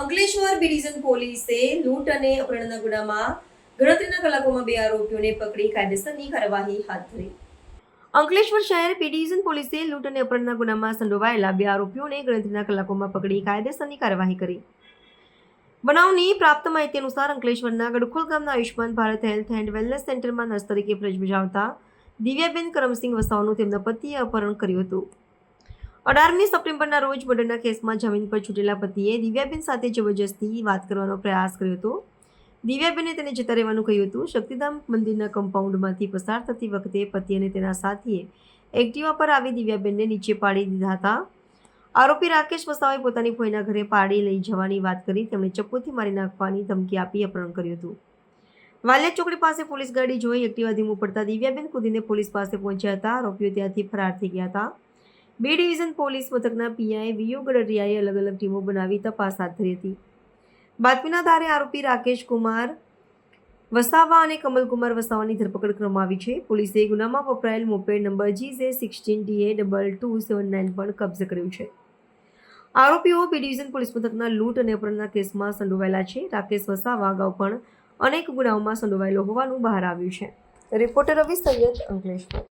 Ankleshwar B division પોલીસે લૂંટ અને અપહરણના ગુનામાં ગણતરીના કલાકોમાં બે આરોપીઓને પકડી કાયદેસરની કાર્યવાહી હાથ ધરી. અંકલેશ્વર શહેર પી ડિવિઝન પોલીસે લૂંટ અને અપહરણના ગુનામાં સંડોવાયેલા બે આરોપીઓને ગણતરીના કલાકોમાં પકડી કાયદેસરની કાર્યવાહી કરી. બનાવની પ્રાપ્ત માહિતી અનુસાર અંકલેશ્વરના ગડખોલ ગામના Ayushman Bharat health and wellness સેન્ટરમાં નર્સ તરીકે ફરજ બજાવતા દિવ્યાબેન કરમસિંહ વસાવાનું તેમના પતિએ અપહરણ કર્યું હતું. અઢારમી સપ્ટેમ્બરના રોજ મર્ડરના કેસમાં જમીન પર છૂટેલા પતિએ દિવ્યાબેન સાથે જબરજસ્તી વાત કરવાનો પ્રયાસ કર્યો હતો. દિવ્યાબેને તેને જતા રહેવાનું કહ્યું હતું. શક્તિધામ મંદિરના કમ્પાઉન્ડમાંથી પસાર થતી વખતે પતિ અને તેના સાથીએ એક્ટિવા પર આવી દિવ્યાબેનને નીચે પાડી દીધા હતા. આરોપી રાકેશ વસાવાએ પોતાની ફોઈના ઘરે પાડી લઈ જવાની વાત કરી તેમણે ચપ્પુથી મારી નાખવાની ધમકી આપી અપહરણ કર્યું હતું. વાલિયા ચોકડી પાસે પોલીસ ગાડી જોઈ એક્ટિવા ધીમું પડતા દિવ્યાબેન કુદીને પોલીસ પાસે પહોંચ્યા હતા. આરોપીઓ ત્યાંથી ફરાર થઈ ગયા હતા. બી ડિવિઝન પોલીસ મથકના પીઆઈ વીયુ ગડરિયાએ અલગ અલગ ટીમો બનાવી તપાસ હાથ ધરી હતી. બાતમીના આધારે આરોપી રાકેશ કુમાર વસાવા અને કમલકુમાર વસાવાની ધરપકડ કરવામાં આવી છે. પોલીસે ગુનામાં વપરાયેલ moped number G Z sixteen DA double two seven nine પણ કબજે કર્યું છે. આરોપીઓ બી ડિવિઝન પોલીસ મથકના લૂંટ અને અપહરણના કેસમાં સંડોવાયેલા છે. રાકેશ વસાવા અગાઉ પણ અનેક ગુનાઓમાં સંડોવાયેલો હોવાનું બહાર આવ્યું છે. રિપોર્ટર રવિ સૈયદ અંકલેશ્વર.